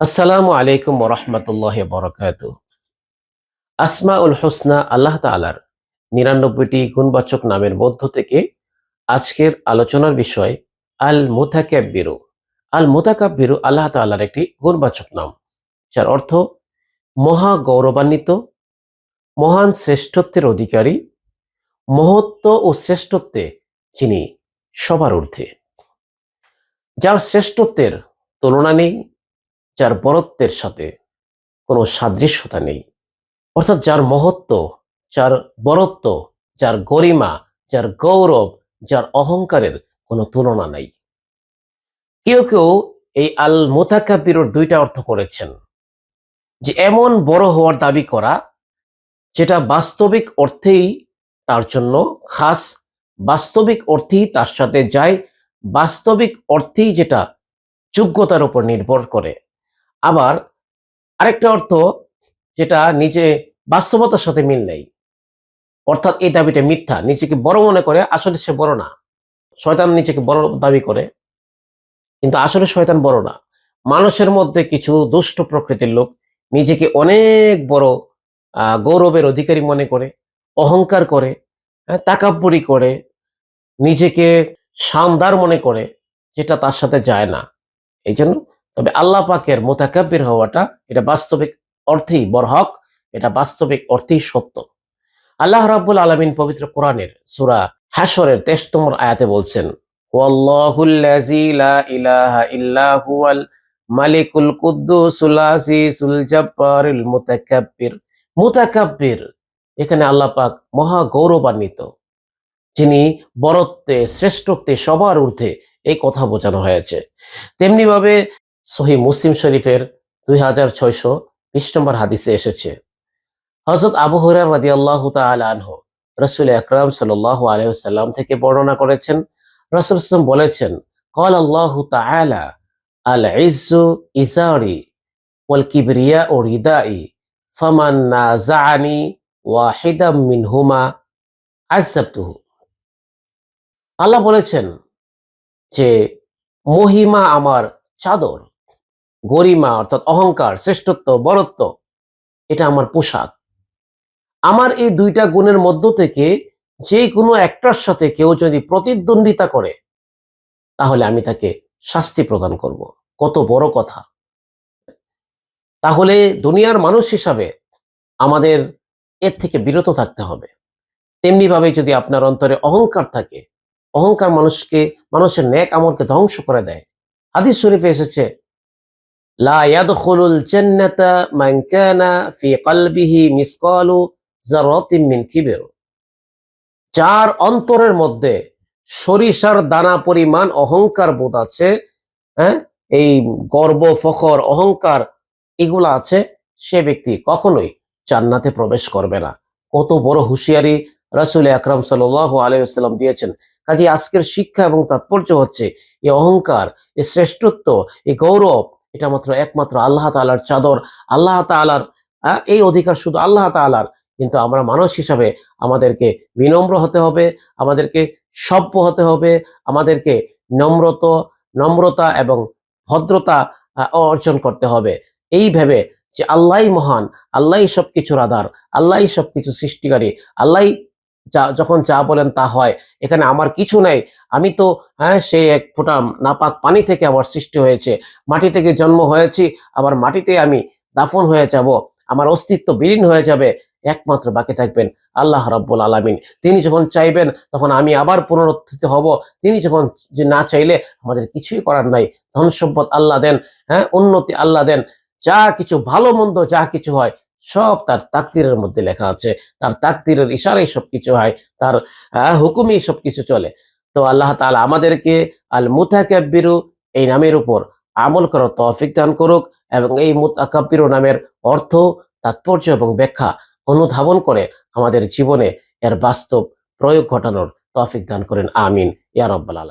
আসসালামু আলাইকুম ওরহমতুল্লাহ বরকাত আসমা উল হোসনা, আল্লাহ তালার নিরানব্বইটি গুণবাচক নামের মধ্য থেকে আজকের আলোচনার বিষয় আল মুতাকাব্বিরু আল মুতাকাব্বিরু আল্লাহ তাআলার একটি গুণবাচক নাম, যার অর্থ মহা গৌরবান্বিত মহান শ্রেষ্ঠত্বের অধিকারী, মহত্ব ও শ্রেষ্ঠত্বে যিনি সবার ঊর্ধ্বে। যার শ্রেষ্ঠত্বের তুলনা নেই যার বরত্বের সাথে কোনো সাদৃশ্যতা নেই। অর্থাৎ যার মহত্ব, যার বরত্ব, যার গরিমা, যার গৌরব, যার অহংকারের কোনো তুলনা নাই। কেউ কেউ এই আল মোতাকাবিরুর দুইটা অর্থ করেছেন। যে এমন বড় হওয়ার দাবি করা, যেটা বাস্তবিক অর্থেই তার জন্য খাস, বাস্তবিক অর্থেই তার সাথে যায়, বাস্তবিক অর্থেই যেটা যোগ্যতার উপর নির্ভর করে। আবার আরেকটা অর্থ যেটা নিজে বাস্তবতার সাথে মিল নেই। অর্থাৎ এই দাবিটা মিথ্যা। নিজেকে বড় মনে করে আসলে সে বড় না। শয়তান নিজেকে বড় দাবি করে, কিন্তু আসলে শয়তান বড় না। মানুষের মধ্যে কিছু দুষ্ট প্রকৃতির লোক নিজেকে অনেক বড় গৌরবের অধিকারী মনে করে, অহংকার করে তাকাব্বরি করে, নিজেকে শানদার মনে করে, যেটা তার সাথে যায় না। এই জন্য তবে আল্লাহ পাকের মোতাকাব্বির হওয়াটা এটা বাস্তবিক অর্থেই বরহক, এটা বাস্তবিক অর্থেই সত্য। আল্লাহ রাব্বুল আলামিন পবিত্র কোরআনের সূরা 23 নম্বর আয়াতে বলছেন এখানে আল্লাহ পাক মহা গৌরবান্বিত যিনি বরত্বে, শ্রেষ্ঠত্বে সবার ঊর্ধ্বে এই কথা বোঝানো হয়েছে। তেমনি ভাবে সহি মুসলিম শরীফের দুই হাজার ছয়শো বিশ নম্বর হাদিসে এসেছে। হজরত আবু হরার রাদি আল্লাহ আনহ রসুল আকরাম সাল আলহাম থেকে বর্ণনা করেছেন। রসুল ইসলাম বলেছেন কল আল্লাহ আল ইজু ইজারি ওয়াল কিবরিয়া ও রিদাই ফামান না জানি ওয়াহিদাম মিন হুমা আজাবতুহু আল্লাহ বলেছেন যে মহিমা আমার চাদর গরিমা, অর্থাৎ অহংকার, শ্রেষ্ঠত্ব, বরত্ব, এটা আমার পোশাক। আমার এই দুইটা গুণের মধ্য থেকে যে কোনো একটার সাথে কেউ যদি প্রতিদ্বন্দ্বিতা করে, তাহলে আমি তাকে শাস্তি প্রদান করব। কত বড় কথা। তাহলে দুনিয়ার মানুষ হিসাবে আমাদের এর থেকে বিরত থাকতে হবে। তেমনি ভাবে যদি আপনার অন্তরে অহংকার থাকে, অহংকার মানুষকে, মানুষের ন্যাক আমলকে ধ্বংস করে দেয়। হাদিস শরীফে এসেছে লা যার অন্তরের মধ্যে সরিষার দানা পরিমাণ অহংকার বোধ আছে হ্যাঁ? এই গর্ব, ফখর, অহংকার এগুলো আছে, সে ব্যক্তি কখনোই জান্নাতে প্রবেশ করবে না। কত বড় হুঁশিয়ারি রাসুল আকরাম সাল আলাইসাল্লাম দিয়েছেন। কাজে আজকের শিক্ষা এবং তাৎপর্য হচ্ছে, এই অহংকার, এই শ্রেষ্ঠত্ব, এই গৌরব এটা মাত্র একমাত্র আল্লাহ তালার চাদর। আল্লাহ তালার এই অধিকার শুধু আল্লাহ তালার কিন্তু আমরা মানুষ হিসাবে আমাদেরকে বিনম্র হতে হবে, আমাদেরকে সভ্য হতে হবে, আমাদেরকে নম্রত, নম্রতা এবং ভদ্রতা অর্জন করতে হবে। এই ভেবে যে আল্লাহই মহান, আল্লাহই সবকিছুর আধার, আল্লাহই সবকিছু সৃষ্টিকারী, আল্লাহই যা, যখন যা বলেন তা হয়। এখানে আমার কিছু নাই। আমি তো হ্যাঁ সে এক ফোঁটা নাপাক পানি থেকে আমার সৃষ্টি হয়েছে। মাটি থেকে জন্ম হয়েছি, আবার মাটিতে আমি দাফন হয়ে যাব। আমার অস্তিত্ব বিলীন হয়ে যাবে। একমাত্র বাকি থাকবেন আল্লাহ রাব্বুল আলামিন। তিনি যখন চাইবেন, তখন আমি আবার পুনরুত্থিত হব। তিনি যখন যে না চাইলে, আমাদের কিছুই করার নাই। ধন সম্পদ আল্লাহ দেন হ্যাঁ উন্নতি আল্লাহ দেন। যা কিছু ভালো মন্দ, যা কিছু হয় সব তার তাকতিরের মধ্যে লেখা আছে। তার তাকতিরের ইশারাই সবকিছু হয় তার আহ, হুকুমেই সবকিছু চলে। তো আল্লাহ তালা আমাদেরকে আল মুতাকাব্বিরু এই নামের উপর আমল করার তৌফিক দান করুক এবং এই মুতাকাব্বিরু নামের অর্থ তাৎপর্য এবং ব্যাখ্যা অনুধাবন করে আমাদের জীবনে এর বাস্তব প্রয়োগ ঘটানোর তৌফিক দান করেন। আমিন। ইয়া রব্বাল আলামিন।